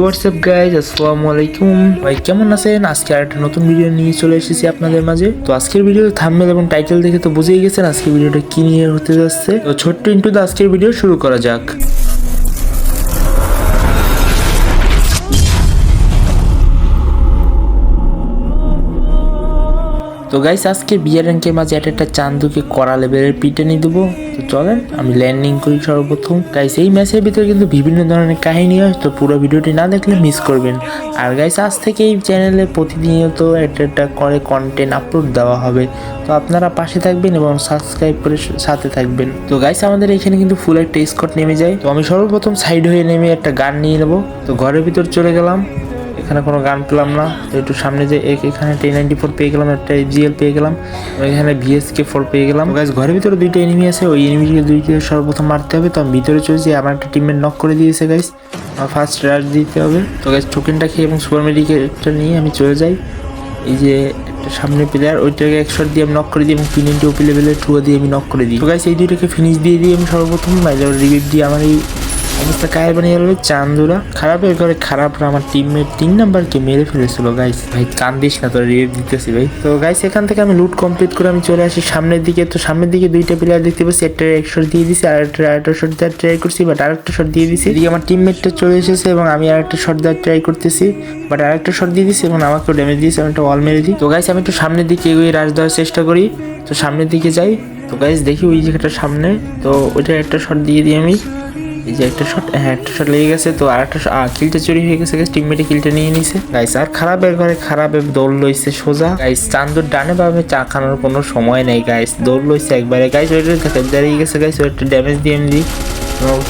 WhatsApp guys আসসালামু আলাইকুম ভাই, কেমন আছেন? আজকে আর একটা নতুন ভিডিও নিয়ে চলে এসেছি আপনাদের মাঝে। তো আজকের ভিডিও থাম্বনেল এবং টাইটেল দেখে তো বুঝেই গেছেন আজকের ভিডিওটা কি নিয়ে হতে যাচ্ছে। তো ছোট্ট ইন্টু দা আজকের ভিডিও শুরু করা যাক। তো গাইস আজকে বিয়ার র্যাঙ্কের মাঝে একটা একটা চান্দুকে করা লেভেলের পিটানি দেবো। তো চলেন, আমি ল্যান্ডিং করি সর্বপ্রথম। গাইস এই ম্যাচের ভিতরে কিন্তু বিভিন্ন ধরনের কাহিনী হয়, তো পুরো ভিডিওটি না দেখলে মিস করবেন। আর গাইস আজ থেকে এই চ্যানেলে প্রতিনিয়ত একটা একটা করে কন্টেন্ট আপলোড দেওয়া হবে। তো আপনারা পাশে থাকবেন এবং সাবস্ক্রাইব করে সাথে থাকবেন। তো গাইস আমাদের এখানে কিন্তু ফুল একটা স্কট নেমে যায়। তো আমি সর্বপ্রথম সাইড হয়ে নেমে একটা গান নিয়ে নেব। তো ঘরের ভিতর চলে গেলাম। এখানে কোনো গান পেলাম না। তো একটু সামনে যে এক- এখানে টেন নাইনটি ফোর পেয়ে গেলাম, একটা জিএল পেয়ে গেলাম এখানে ভিএসকে ফোর পেয়ে গেলাম। গাছ ঘরের ভিতরে দুইটা এনিমি আছে, ওই এনিমিকে দুইকে সর্বপ্রথম মারতে হবে। তো আমি ভিতরে চলেছি আমার একটা টিমমেট নক করে দিয়েছে গাইস আমার ফার্স্ট রাশ দিতে হবে। তো গাইস টোকেনটা খেয়ে এবং সুপার মেডিকেলটা নিয়ে আমি চলে যাই। এই যে একটা সামনে প্লেয়ার ওইটাকে এক শট দিয়ে আমি নক করে দিই এবং তিনটি ওপি লেভেলের টুয়া দিয়ে আমি নক করে দিই। তো গাইস এই দুইটাকে ফিনিশ দিয়ে দিই আমি সর্বপ্রথম মাইলে রিভিভ দিয়ে আমার এই অবস্থা কায়ের বানিয়ে গেল চান্দুরা। খারাপের ঘরে খারাপরা আমার টিমমেট তিন নাম্বারকে মেরে ফেলেছিল গাইস ভাই, কান্দিস না তো রিভ দিতেছি, ভাই। তো গাইস এখান থেকে আমি লুট কমপ্লিট করে আমি চলে আসি সামনের দিকে। তো, সামনের দিকে দুইটা প্লেয়ার দেখতে পাচ্ছি, একটা এক শট দিয়ে দিছি, আর একটা আরেকটা শট দেওয়ার ট্রাই করছি বাট আরেকটা শট দিয়ে দিছি। এদিকে আমার টিমমেটটা চলে এসেছে এবং আমি আরেকটা শট দেওয়ার ট্রাই করতেছি বাট আরেকটা শট দিয়ে দিছি এবং আমাকেও ড্যামেজ দিয়েছে, আমি একটা ওয়াল মেরে দিই। তো গাইস আমি একটু সামনের দিকে এগিয়ে রাশ দেওয়ার চেষ্টা করি। তো, সামনের দিকে যাই। তো গাইস দেখি ওই জায়গাটা সামনে। তো ওইটা একটা শট দিয়ে দিই আমি। এই যে একটা শট হ্যাঁ একটা শট লেগে গেছে, তো আর একটা কিলটা চুরি হয়ে গেছে টিমমেটে কিলটা নিয়ে নিছে। গাইস আর খারাপ ঘরে খারাপ দৌড় লইছে সোজা। গাইস চান্দুর ডানে ভাবে চাকানোর কোনো সময় নেই গাইস দৌড় লইছে একবারে। গাইস ওইটা দাঁড়িয়ে গেছে গাইস ওইটা ড্যামেজ দিয়ে আমি দিই।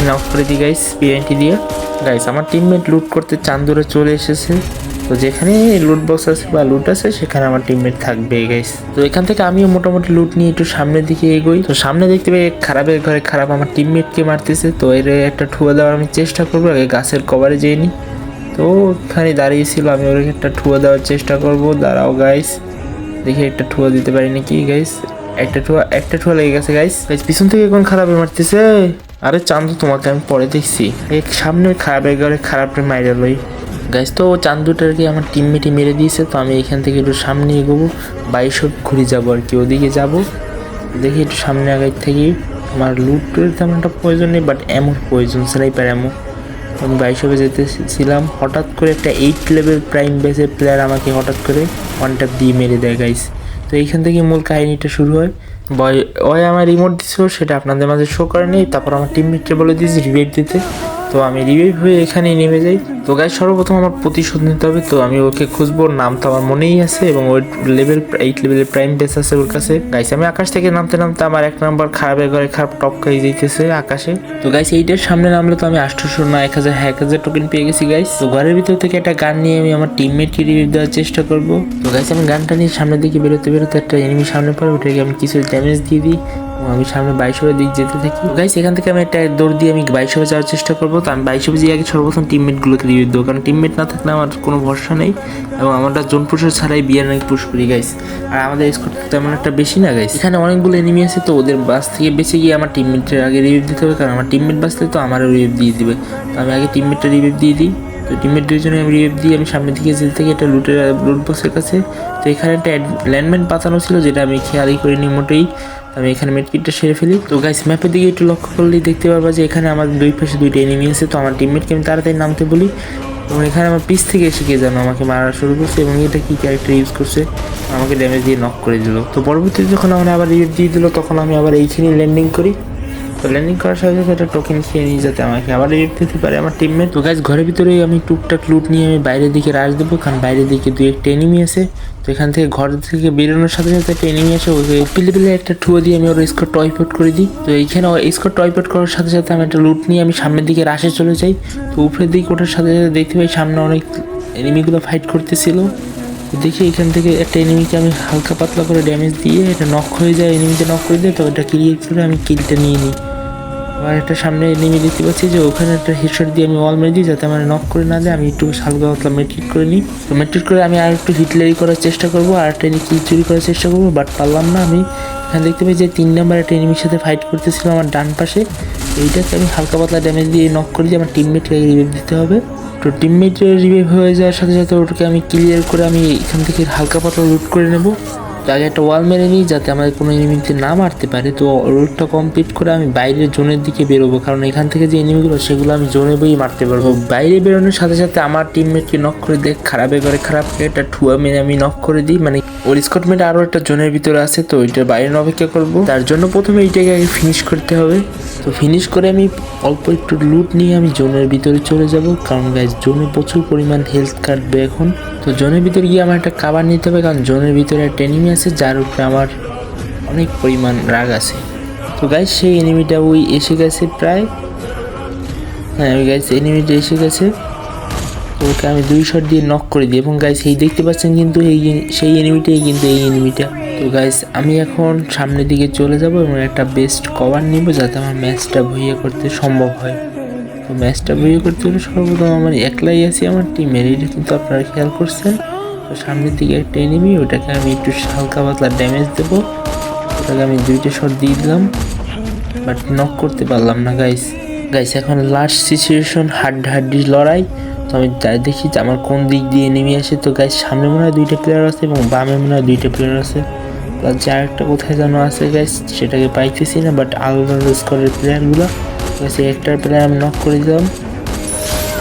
নক করে দিই গাইস পিএনটি দিয়ে। গাইস আমার টিমমেট লুট করতে চান্দুরে চলে এসেছে। তো যেখানে লুট বক্স আছে বা লুট আছে, সেখানে আমার টিমমেট থাকবে গাইস তো এখান থেকে আমিও মোটামুটি লুট নিয়ে একটু সামনের দিকে এগোই। তো সামনে দেখতে পাই খারাপের ঘরে খারাপ আমার টিমমেটকে মারতেছে। তো এর একটা ঠুয়া দেওয়ার আমি চেষ্টা করব, আগে গাছের কভারে যেয়ে নি। তো ওখানে দাঁড়িয়েছিল আমি ওর একটা ঠুয়া দেওয়ার চেষ্টা করব। দাঁড়াও গাইস দেখি একটা ঠুয়া দিতে পারি নাকি গাইস একটা ঠুয়া একটা ঠুয়া লেগে গেছে গাইস গাইস পিছন থেকে কোন খারাপে মারতেছে? আরে চান্দু, তোমাকে আমি পরে দেখছি। এক সামনে খারাপের ঘরে খারাপটা মাইরে লই। গাইস তো চান্দুটাকে আমার টিমমেটই মেরে দিয়েছে, তো আমি এখান থেকে একটু সামনে এগোবো বাইশো ঘুরে যাব আর কি, ওদিকে যাব। দেখি একটু সামনে আগে থেকে, আমার লুটের তেমন একটা প্রয়োজন নেই বাট এমন প্রয়োজন স্নাইপার এমন আমি বাইশবে যেতেছিলাম, হঠাৎ করে একটা এইট লেভেল প্রাইম বেসের প্লেয়ার আমাকে হঠাৎ করে ওয়ান দিয়ে মেরে দেয় গাইস তো এইখান থেকে মূল কাহিনীটা শুরু হয়। বয় ওই আমার রিমোট দিছিল, সেটা আপনাদের মাঝে শো করে নেই, তারপর আমার টিমমেটকে বলে দিয়েছি রিভাইভ দিতে। তো আমি রিভাইভ হয়ে এখানেই নেমে যাই। তো গাইস সর্বপ্রথম আমার প্রতিশোধ নিতে হবে। তো আমি ওকে খুঁজবো, নাম তো আমার মনেই আছে এবং ওই লেভেল এইট লেভেলের প্রাইম বেস আছে ওর কাছে। গাইস আমি আকাশ থেকে নামতে নামতে আমার এক নাম্বার খারাপের ঘরে খারাপ টপ খাই যাইতেছে আকাশে। তো গাইস এইটার সামনে নামলে তো আমি আটশোশো না, এক হাজার এক হাজার টোকেন পেয়ে গেছি গাইস তো ঘরের ভিতর থেকে একটা গান নিয়ে আমি আমার টিমমেটকে রিভিউ দেওয়ার চেষ্টা করব। তো গাইস আমি গানটা নিয়ে সামনের দিকে বেরোতে বেরোতে একটা এনিমি সামনে পড়ে, ওটাকে আমি কিছু ড্যামেজ দিয়ে দিই। আমি সামনে বাইশোর দিক যেতে থাকি। গাইস এখান থেকে আমি একটা দৌড় দিয়ে আমি বাইশোরে যাওয়ার চেষ্টা করব। তো আমি বাইশোরে দিয়ে আগে সর্বপ্রথম টিমমেটগুলোকে রিভিউ দেবো। কারণ টিমমেট না থাকলে আমার কোনো ভরসা নেই। এবং আমরা জোন ছাড়াই বিয়ার নাকি পুশ করি গাইস আর আমাদের স্কোর তেমন একটা বেশি না গাইস এখানে অনেকগুলো এনিমি আছে, তো ওদের বাস থেকে বেঁচে গিয়ে আমার টিমমেটের আগে রিভিউ দিতে হবে। কারণ আমার টিমমেট বাঁচলে তো আমারও রিভিউ দিয়ে দিবে। তো আমি আগে টিমমেটটা রিভিউ দিয়ে দিই। তো টিমের দুইজনে আমি রিভ দিয়ে আমি সামনের দিকে যেতে থাকি একটা লুটের লুট বক্সের কাছে। তো এখানে একটা ল্যান্ডম্যান পাতানো ছিল, যেটা আমি খেয়ালই করিনি মোটেই। আমি এখানে মেটকিটটা সেরে ফেলি। তো গাইস ম্যাপের দিকে একটু লক্ষ্য করলেই দেখতে পারবা যে এখানে আমার দুই পাশে দুইটা এনিমি আছে, তো আমার টিমমেটকে আমি তাড়াতাড়ি নামতে বলি। এবং এখানে আমার পিস থেকে এসে কে জানো আমাকে মারা শুরু করছে এবং এটা কী ক্যারেক্টার ইউজ করছে, আমাকে ড্যামেজ দিয়ে নক করে দিল। তো পরবর্তীতে যখন আমার আবার রিভিউ দিয়ে দিল, তখন আমি আবার এইখানে ল্যান্ডিং করি। তো ল্যান্ডিং করার সাথে সাথে একটা টোকেন খেয়ে নিয়ে যাতে আমাকে আবার রিভ দিতে পারে আমার টিমমেট তো গাছ ঘরের ভিতরেই আমি টুকটাক লুট নিয়ে আমি বাইরের দিকে রাশ দেবো, কারণ বাইরের দিকে দুই একটা এনিমি আছে। তো এখান থেকে ঘর থেকে বেরোনোর সাথে সাথে একটা এনিমি আসে ওকে পিলে পিলে একটা ঠুয়ো দিয়ে আমি ওর স্কোর টয়পট করে দিই। তো এইখানে স্কোর টয়পট করার সাথে সাথে আমি একটা লুট নিয়ে আমি সামনের দিকে রাশে চলে যাই। তো উপরের দিকে ওঠার সাথে সাথে দেখতে পাই সামনে অনেক এনিমিগুলো ফাইট করতেছিল। দেখি এখান থেকে একটা এনিমিকে আমি হালকা পাতলা করে ড্যামেজ দিয়ে এটা নক হয়ে যায় এনিমিতে নক করে দিয়ে তো ওটা ক্লিয়ার করে আমি কিলটা নিয়ে নিই। আবার একটা সামনে নেমে দেখতে পাচ্ছি যে ওখানে একটা হেডশট দিয়ে আমি ওয়াল মেরে দিই যাতে আমার নক করে না দেয় আমি একটু হালকা পাতলা মেট্রিক করে নিই। তো মেট্রিক করে আমি আর একটু হিটলারি করার চেষ্টা করব, আর একটা কি চুরি করার চেষ্টা করব বাট পারলাম না আমি। এখানে দেখতে পাই যে তিন নাম্বার একটা এনিমির সাথে ফাইট করতেছিল আমার ডান পাশে। এইটাকে আমি হালকা পাতলা ড্যামেজ দিয়ে নক করে দিই আমার টিমমেটকে রিভিভ দিতে হবে। তো টিমমেটের রিভাইভ হয়ে যাওয়ার সাথে সাথে ওটাকে আমি ক্লিয়ার করে আমি এখান থেকে হালকা পাতলা লুট করে নেব। আগে একটা ওয়াল মেরে নিই যাতে আমাদের কোনো এনিমিতে না মারতে পারে। তো রুটটা কমপ্লিট করে আমি বাইরের জোনের দিকে বেরোবো। কারণ এখান থেকে যে এনিমিগুলো সেগুলো আমি জোনে বই মারতে পারব। বাইরে বেরোনোর সাথে সাথে আমার টিমমেটকে নক করে দেখ, খারাপে করে খারাপ একটা ঠুয়া মেরে আমি নক করে দিই। মানে ওর স্কটমেন্ট আরও একটা জোনের ভিতরে আছে, তো ওইটা বাইরে অপেক্ষা করব। তার জন্য প্রথমে এইটাকে আগে ফিনিশ করতে হবে। তো ফিনিশ করে আমি অল্প একটু লুট নিয়ে আমি জোনের ভিতরে চলে যাব। কারণ গাইজ জোনে প্রচুর পরিমাণ হেলথ কাটবে এখন। তো জোনের ভিতরে গিয়ে আমার একটা কাবার নিতে হবে, কারণ জোনের ভিতরে একটা এনিমি আছে, যার উপরে আমার অনেক পরিমাণ রাগ আছে। তো গাইজ সেই এনিমিটা ওই এসে গেছে প্রায়। হ্যাঁ ওই গাইজ এনিমিটা এসে গেছে। তো ওকে আমি দুই শট দিয়ে নক করে দিই। এবং গাইজ এই দেখতে পাচ্ছেন কিন্তু এই সেই এনিমিটাই কিন্তু এই এনিমিটা তো গাইজ আমি এখন সামনের দিকে চলে যাব এবং একটা বেস্ট কভার নিব, যাতে আমার ম্যাচটা ভইয়া করতে সম্ভব হয়। তো ম্যাচটা ভইয়া করতে হলে সর্বপ্রথম আমার একলাই আছি, আমার টিমের এটা কিন্তু আপনারা খেয়াল করছেন। তো সামনের দিকে একটা এনিমি ওটাকে আমি একটু হালকা পাতলা ড্যামেজ দেবো। ওটাকে আমি দুইটা শট দিয়ে দিলাম বাট নক করতে পারলাম না গাইস গাইস এখন লাস্ট সিচুয়েশন হাড্ডি হাড্ডি লড়াই। তো আমি যাই দেখি যে আমার কোন দিক দিয়ে নেমে আসে। তো গাইস সামনে মনে হয় দুইটা প্লেয়ার আছে এবং বামে মনে হয় দুইটা প্লেয়ার আছে। প্লাস যে আরেকটা কোথায় যেন আছে গাইস সেটাকে পাইতেছি না বাট আলাদা স্কোরের প্লেয়ারগুলো গাইস একটার প্লেয়ার আমি নক করে দিলাম।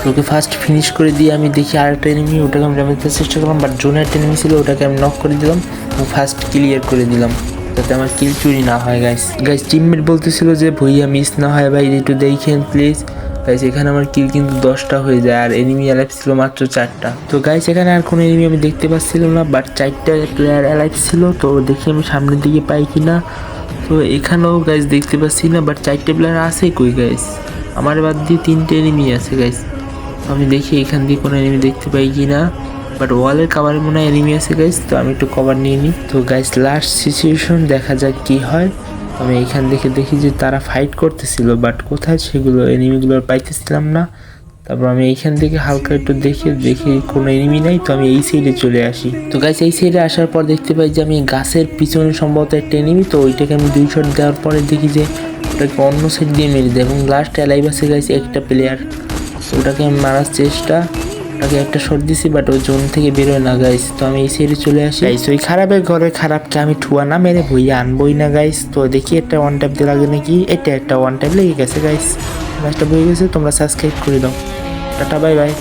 ওকে ফার্স্ট ফিনিশ করে দিয়ে আমি দেখি আরেকটা এনিমি ওটাকে আমি ড্যামেজ দেওয়ার চেষ্টা করলাম বাট জোনে একটা এনিমি ছিল, ওটাকে আমি নক করে দিলাম, এবং ফার্স্ট ক্লিয়ার করে দিলাম, যাতে আমার কিল চুরি না হয় গাইস গাইস টিমমেট বলতেছিল যে, ভইয়া মিস না হয়, ভাই, একটু দেখেন প্লিজ গাইস এখানে আমার কিল কিন্তু দশটা হয়ে যায়, আর এনিমি অ্যালাইভ ছিল মাত্র চারটা। তো গাইস এখানে আর কোনো এনিমি আমি দেখতে পাচ্ছিলাম না বাট চারটা প্লেয়ার অ্যালাইভ ছিল, তো দেখি আমি সামনের দিকে পাই কিনা। তো এখানেও গাইস দেখতে পাচ্ছি না বাট চারটে প্লেয়ার আছে কই গাইস আমার বাদ দিয়ে তিনটে এনিমি আছে গাইস আমি দেখি এখান দিয়ে কোনো এনিমি দেখতে পাই কি না বাট ওয়ালের কাভারে মনে হয় এনিমি আছে গাইস তো আমি একটু কভার নিয়ে নিই। তো গাইস লাস্ট সিচুয়েশন দেখা যাক কি হয়। আমি এখান থেকে দেখি যে তারা ফাইট করতেছিল বাট কোথায় সেগুলো এনিমিগুলো পাইতেছিলাম না। তারপর আমি এইখান থেকে হালকা একটু দেখে, দেখি কোনো এনিমি নাই, তো আমি এই সাইডে চলে আসি। তো গাইস এই সাইডে আসার পর দেখতে পাই যে আমি গাছের পিছনে সম্ভবত একটা এনিমি তো ওইটাকে আমি দুই শট দেওয়ার পরে দেখি যে ওটাকে অন্য সাইড দিয়ে মেরে দেয়। এবং লাস্ট অ্যালাইভ আছে গাইস একটা প্লেয়ার ওটাকে আমি মারার চেষ্টা, ওটাকে একটা শট দিছি বাট ওই জোন থেকে বেরোয় না গাইস তো আমি এই সাইডে চলে আসি। গাইস ওই খারাপের ঘরে খারাপকে আমি ঠুয়া না মেরে ভইয়া আনবই না গাইস তো দেখি একটা ওয়ান ট্যাপ দিয়ে লাগে নাকি? এটা একটা ওয়ান ট্যাপ লেগে গেছে গাইস ম্যাচটা বয়ে গেছে তোমরা সাবস্ক্রাইব করে দাও। Tata bye bye